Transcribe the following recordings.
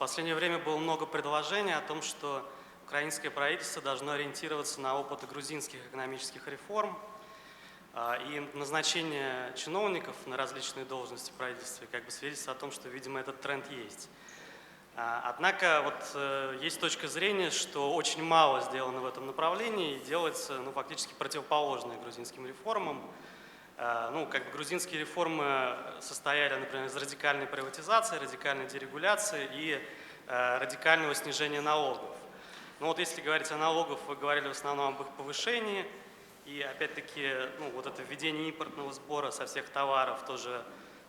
последнее время было много предложений о том, что украинское правительство должно ориентироваться на опыт грузинских экономических реформ а, и назначение чиновников на различные должности в правительстве как бы свидетельствует о том, что, видимо, этот тренд есть. А, Однако вот э, есть точка зрения, что очень мало сделано в этом направлении и делается ну, фактически противоположное грузинским реформам. Э, Ну, как бы грузинские реформы состояли, например, из радикальной приватизации, радикальной дерегуляции и э, радикального снижения налогов. Ну вот если говорить о налогах, вы говорили в основном об их повышении, и опять-таки, ну вот это введение импортного сбора со всех товаров тоже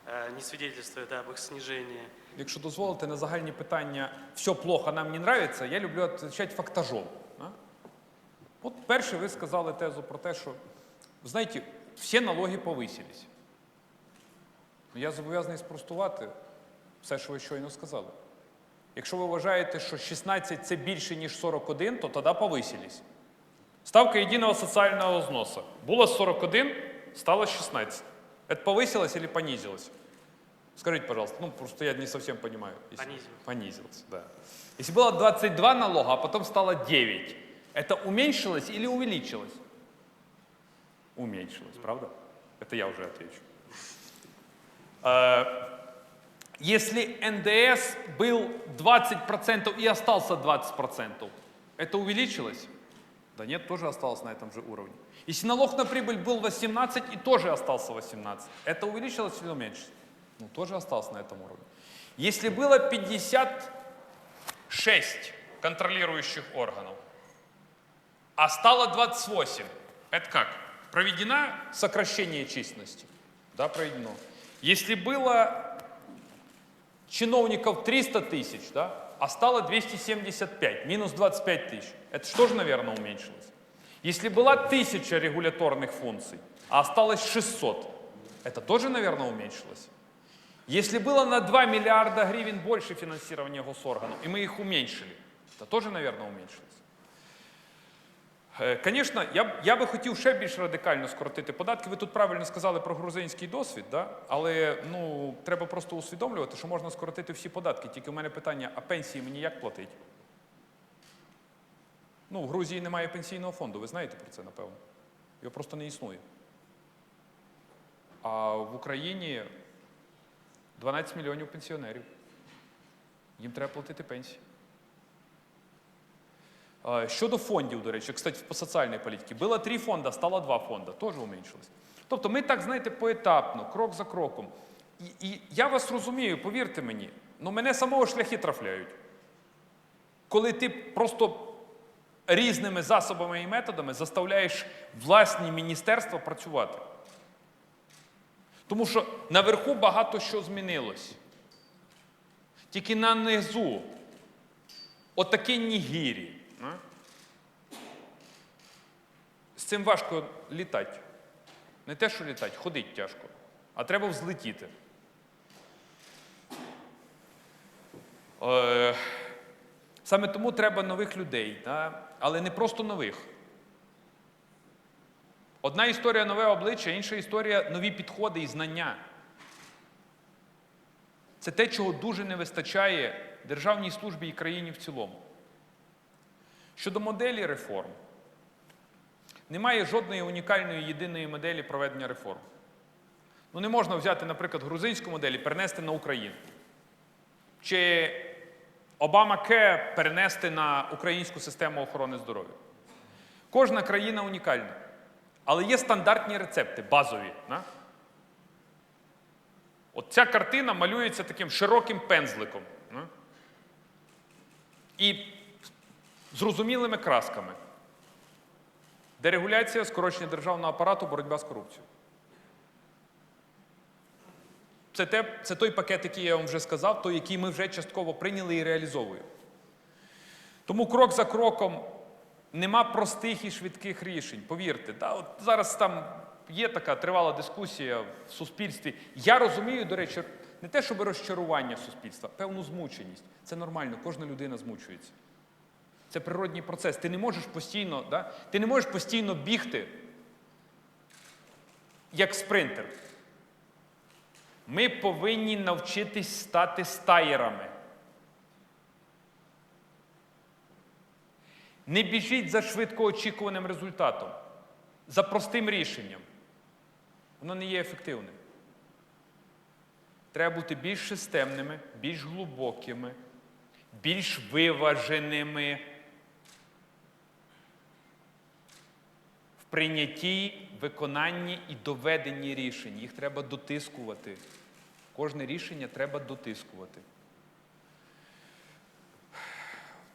э, не свидетельствует об их снижении. Якщо дозволите на загальні питання все плохо, нам не нравится, я люблю відповідати фактажом. а? От перше, ви сказали тезу про те, що, ви знаєте, всі налоги повисились. Ну, Я зобов'язаний спростувати все, що ви щойно сказали. Якщо ви вважаєте, що 16 це більше, ніж 41, то тоді повисились. Ставка єдиного соціального взносу. Було 41, стало 16. Это повысилось или понизилось? Скажите, пожалуйста, ну просто я не совсем понимаю. если- Понизилось. Понизилось, да. Если было 22 налога, а потом стало 9, это уменьшилось или увеличилось? Уменьшилось, правда? Это я уже отвечу. Э, Если НДС был 20% и остался 20%, это увеличилось? Да нет, тоже осталось на этом же уровне. Если налог на прибыль был 18 и тоже остался 18, это увеличилось или уменьшилось? Ну, тоже остался на этом уровне. Если было 56 контролирующих органов, а стало 28, это как? Проведено сокращение численности? Да, проведено. Если было чиновников 300 тысяч, да, а стало 275, минус 25 тысяч. Это что же, наверное, уменьшилось? Если была тысяча регуляторных функций, а осталось 600, это тоже, наверное, уменьшилось? Если было на 2 миллиарда гривен больше финансирования госорганов, и мы их уменьшили, это тоже, наверное, уменьшилось? Е, Звісно, я, я би хотів ще більш радикально скоротити податки. Ви тут правильно сказали про грузинський досвід, да? але ну, треба просто усвідомлювати, що можна скоротити всі податки. Тільки в мене питання, а пенсії мені як платить? Ну, в Грузії немає пенсійного фонду, ви знаєте про це, напевно. Його просто не існує. А в Україні 12 мільйонів пенсіонерів. Їм треба платити пенсії. Щодо фондів, до речі, кстати, по соціальній політиці, було три фонда, стало два фонда, теж уменьшилось. Тобто ми так, знаєте, поетапно, крок за кроком. І, і я вас розумію, повірте мені, ну мене самого шляхи трафляють. Коли ти просто різними засобами і методами заставляєш власні міністерства працювати. Тому що наверху багато що змінилось. Тільки на низу отаке нігірі. а? З цим важко літати. Не те, що літати, ходить тяжко. А треба взлетіти. Е, Саме тому треба нових людей, але не просто нових. Одна історія нове обличчя, інша історія нові підходи і знання. Це те, чого дуже не вистачає державній службі і країні в цілому. Щодо моделі реформ, немає жодної унікальної єдиної моделі проведення реформ. Ну, не можна взяти, наприклад, грузинську модель і перенести на Україну. Чи Обама Ке перенести на українську систему охорони здоров'я. Кожна країна унікальна. Але є стандартні рецепти, базові. Да? От ця картина малюється таким широким пензликом. Да? І зрозумілими красками. Дерегуляція, скорочення державного апарату, боротьба з корупцією. Це, те, це той пакет, який я вам вже сказав, той, який ми вже частково прийняли і реалізовуємо. Тому крок за кроком нема простих і швидких рішень. Повірте, да, от зараз там є така тривала дискусія в суспільстві. Я розумію, до речі, не те, щоб розчарування суспільства, певну змученість. Це нормально, кожна людина змучується. Це природній процес. Ти не можеш постійно, да? ти не можеш постійно бігти, як спринтер. Ми повинні навчитись стати стаєрами. Не біжіть за швидко очікуваним результатом, за простим рішенням. Воно не є ефективним. Треба бути більш системними, більш глибокими, більш виваженими в прийнятті, виконанні і доведенні рішень. Їх треба дотискувати. Кожне рішення треба дотискувати.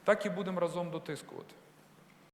Так і будемо разом дотискувати.